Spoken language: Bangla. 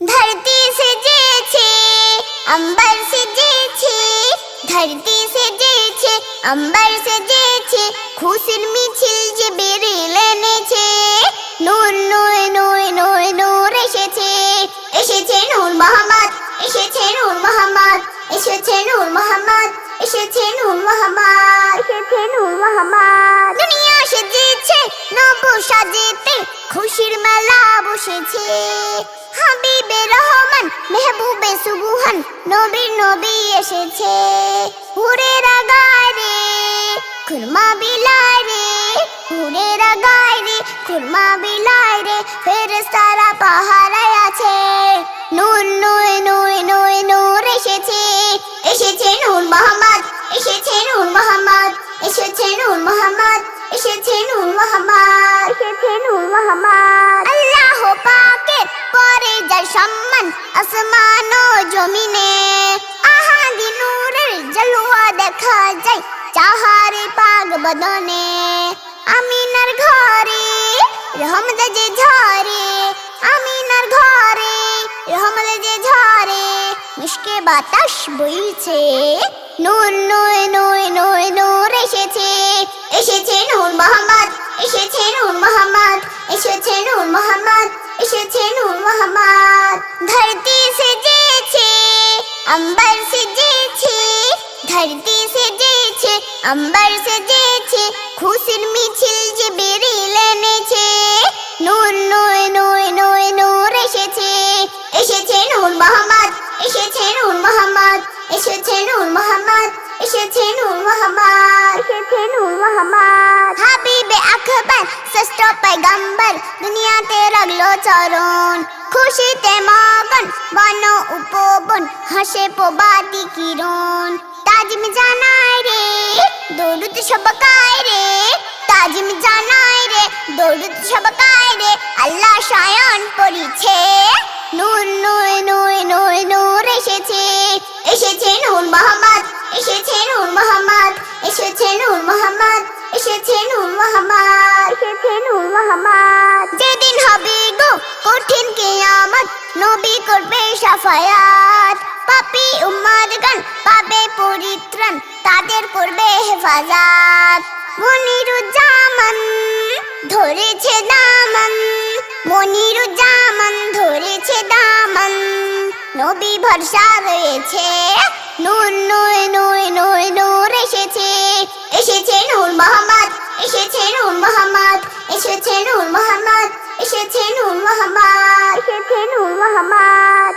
धरती সেজেছে अंबर সেজেছে ধরতি সেজেছে अंबर সেজেছে খুশির মিছিল যে বেরিয়ে এনেছে নূর নূর নূর নূর নূর এসেছে এসেছে নূর মোহাম্মদ এসেছে নূর মোহাম্মদ এসেছে নূর মোহাম্মদ এসেছে নূর মোহাম্মদ এসেছে নূর মোহাম্মদ দুনিয়া সেজেছে নব সাজেতে খুশির মেলা বসেছে হাবিবে রহমান মেহবুবে সুবহান নবীর নবী এসেছে। হুরেরা গায় রে খুরমা বিলায় রে হুরেরা গায় রে খুরমা বিলায় রে ফেরেশতারা পাহারায় আছে। নূর নূর নূর নূর নূর এসেছে। এসেছে নূর মোহাম্মদ এসেছে নূর মোহাম্মদ এসেছে নূর মোহাম্মদ এসেছে নূর মোহাম্মদ। এসেছে নূর মোহাম্মদ। আল্লাহ পাকের পরে যার সম্মান আসমান জমিনে আহাদি নূরের জালুয়া দেখা যায় চাহারে পাগ বদনে। আমিনার ঘরে রহমত যে ঝরে, আমিনার ঘরে রহমত যে ঝরে, মিশকে বাতাস বইছে। নূর নূর নূর নূর নূর এসেছে এসেছে নূর মোহাম্মদ, এসেছে নূর মোহাম্মদ। এসেছে নূর মোহাম্মদ এসেছে নূর মোহাম্মদ। ধরতি সেজেছে, আম্বার সেজেছে, ধরতি সেজেছে, আম্বার সেজেছে, খুশির মিছিল যে বেরিল এনেছে। নূর নূর নূর নূর নূর এসেছে এসেছে নূর মোহাম্মদ এসেছে নূর মোহাম্মদ এসেছে নূর মোহাম্মদ এসেছে নূর মোহাম্মদ এসেছে নূর মোহাম্মদ। শ্রেষ্ঠ পয়গম্বর দুনিয়াতে রাখল চরণ। খুশিতে মগন, বন উপবন, হাসে প্রবাদি কিরণ। তাজিম জানায় রে দৌলত সবকায় রে। তাজিম জানায় রে দৌলত সবকায় রে। আল্লাহ শায়ন পড়িছে নূর নূর নূর নূর নূর এসেছে। এসেছে নূর মোহাম্মদ, এসেছে নূর মোহাম্মদ, এসেছে নূর মোহাম্মদ। এসেছে নূর মোহাম্মদ এসেছে নূর মোহাম্মদ যেদিন হবে গো কঠিন কিয়ামত নবী করবে সাফায়াত। পাপি উম্মাদগণ পাবে পরিত্রাণ তাদের করবে হেফাজত। মনিরুজ্জামান ধরেছে দামন মনিরুজ্জামান ধরেছে দামন। নবী ভরসা রয়েছে নূর নূর নূর নূর নূর এসেছে নূর মোহাম্মদ এসেছে নূর মোহাম্মদ এসেছে নূর মোহাম্মদ।